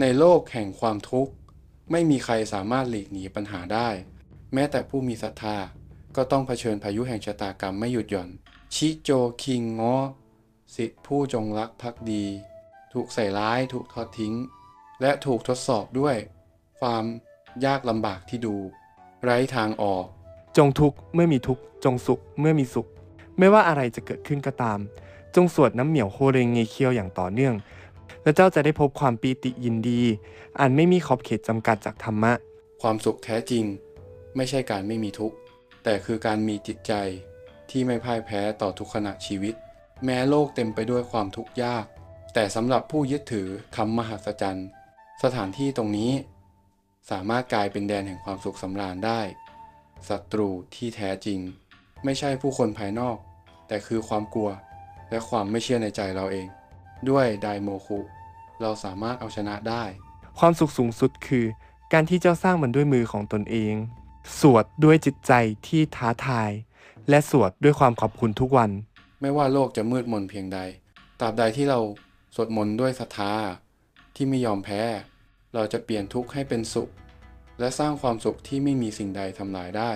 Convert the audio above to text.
ในโลกแห่งความทุกข์ ไม่มีใครสามารถหลีกหนีปัญหาได้ แม้แต่ผู้มีศรัทธาก็ต้องเผชิญพายุแห่งชะตากรรมไม่หยุดหย่อน ชิโจคิงงอสิทธิผู้จงรักภักดี ถูกใส่ร้ายถูกทอดทิ้ง และถูกทดสอบด้วย ความยากลำบากที่ดู ไร้ทางออก จงทุกข์เมื่อมีทุกข์จงสุขเมื่อมีสุข ไม่ว่าอะไรจะเกิดขึ้นก็ตาม จงสวดน้ำเหมียวโฮเรงเงเคียวอย่างต่อเนื่อง และเจ้าจะได้พบความปีติยินดี อันไม่มีขอบเขตจำกัดจากธรรมะ ความสุขแท้จริง ไม่ใช่การไม่มีทุกข์ แต่คือการมีจิตใจที่ไม่พ่ายแพ้ต่อทุกขณะชีวิต แม้โลกเต็มไปด้วยความทุกข์ยาก แต่สำหรับผู้ยึดถือคำมหัศจรรย์ สถานที่ตรงนี้ สามารถกลายเป็นแดนแห่งความสุขสำราญได้ศัตรูที่แท้จริง ไม่ใช่ผู้คนภายนอก แต่คือความกลัวและความไม่เชื่อในใจเราเอง ด้วยไดโมคุเราสามารถเอาชนะได้ ความสุขสูงสุดคือ การที่เจ้าสร้างมันด้วยมือของตนเอง สวดด้วยจิตใจที่ท้าทาย และสวดด้วยความขอบคุณทุกวัน ไม่ว่าโลกจะมืดมนเพียงใดตราบใดที่เราสวดมนต์ด้วยศรัทธาที่ไม่ยอมแพ้ เราจะเปลี่ยนทุกข์ให้เป็นสุข และสร้างความสุขที่ไม่มีสิ่งใดทำลายได้